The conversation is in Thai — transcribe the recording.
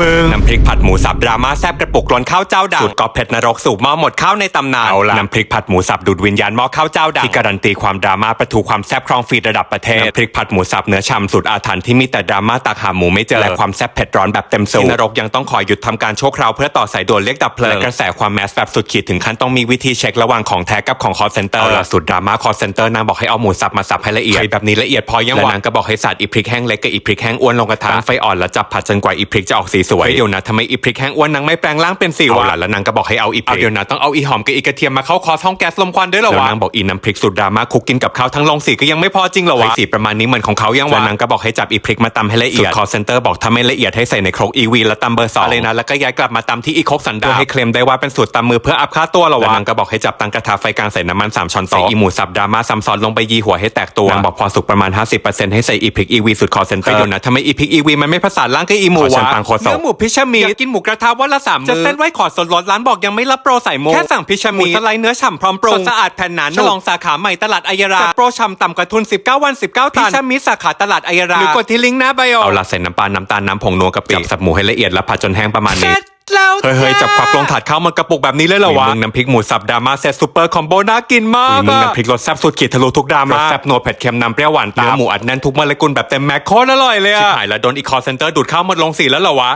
มึงน้ำพริกผัดหมูสับดราม่าแซบกระปุกล้นข้าวเจ้าดังสูตรกอบเผ็ดนรกสูบหม้อหมดข้าวในตำนานเอาละน้ำพริกผัดหมูสับดูดวิญญาณหม้อข้าวเจ้าดังที่การันตีความดราม่าประทูความแซบครองฟีดระดับประเทศน้ำพริกผัดหมูสับเนื้อฉ่ำสูตรอาถรรพ์ที่มีแต่ดราม่าตักหาหมูไม่เจอและความแซบเผ็ดร้อนแบบเต็มสูตรที่นรกยังต้องขอหยุดทำการชั่วคราวเพื่อต่อสายด่วนเรียกดับเพลิงและกระแสความแมสแบบสุดขีดถึงขั้นต้องมีวิธีเช็คระหว่างของแท้กับของคอเซนเตอร์ล่าสุดดราม่าคอเซนเตอร์นางบอกให้เอาหมูสับมาสับให้ละเอียดแบบนี้ละเอียดพอยังวะนางก็บอกให้สาดอีพริกแห้งเล็กกับอีพริกแห้งอ้วนลงกระทะตั้งไฟอ่อนแล้วจับผัดจนกว่าอีพริกจะออกสีสวยเดี๋ยวนะทำไมอีพริกแห้งอ้วนนางไม่แปลงร่างเป็นสีวะแล้วนางก็บอกให้เอาอีพริกเดี๋ยวนะต้องเอาอีหอมกับอีกระเทียมมาเข้าคอร์สห้องแก๊สลมควันด้วยเหรอวะนางบอกอีน้ำพริกสุดดราม่าคุกกินกับข้าวทั้งลงสีก็ยังไม่พอจริงเหรอวะสีประมาณนี้เหมือนของเขายังวะนางก็บอกให้จับอีพริกมาตำให้ละเอียดคอเซนเตอร์บอกถ้าไม่ละเอียดให้ใส่ในครกอีวีแล้วตำเบอร์สองเลยนะแล้วก็ย้ายกลับมาตำที่อีครกสันดาปเพื่อให้เคลมได้ว่าเป็นสูตรตำมือเพื่ออัพค่าตัวเหรอวะนางก็บอกให้จับตั้งกระทะไฟกลางใส่น้ำมันสามช้อนโต๊ะอีหมูสับดราม่าซ้ำซ้อนลงไปยีหัวให้แตกตัวนางบอกพอสุกประมาณ 50%ให้ใส่อีพริกอีวีสุดคอเซนเตอร์เดี๋ยวนะทำไมอีพริกอีวีมันไม่ผสานร่างกับอีหมูวะปังโคศกเนื้อหมูพิชมีกินหมูกระทะวันละสามมื้อจะเส้นไว้ขอส่วนลดร้านบอกยังไม่รับโปรใส่หมูแค่สั่งพิชมีสไลด์เนื้อฉ่ำพร้อมปรุงสะอาดแผ่นหนาฉลองสาขาใหม่ตลาดอัยราโปรฉ่ำต่ำกว่าทุน 19 วัน 19 ตันพิชมีสาขาตลาดอัยราหรือกดที่ลิงก์หน้าไบโอเอาละใส่น้ำปลาน้ำตาลน้ำผงนัวกะปิจับสับหมูให้ละเอียดแล้วผัดจนแห้งประมาณนี้เฮ้ยเฮ้ยจับควักลงถาดข้าวมันกระปุกแบบนี้เลยเหรอวะมึงน้ำพริกหมูสับดราม่าเซตซูเปอร์คอมโบน่ากินมากมึงน้ำพริกรสแซ่บสุดขีดทะลุทุกดราม่ารสแซ่บนัวเผ็ดเค็มนำเปรี้ยวหวานตามเนื้อหมูอัดแน่นทุกโมเลกุลแบบเต็มแม็กโคตรอร่อยเลยอะชิบหายแล้วโดนอีคอเซนเตอร์ดูดข้าวหมดลงสีแล้วเหรอวะ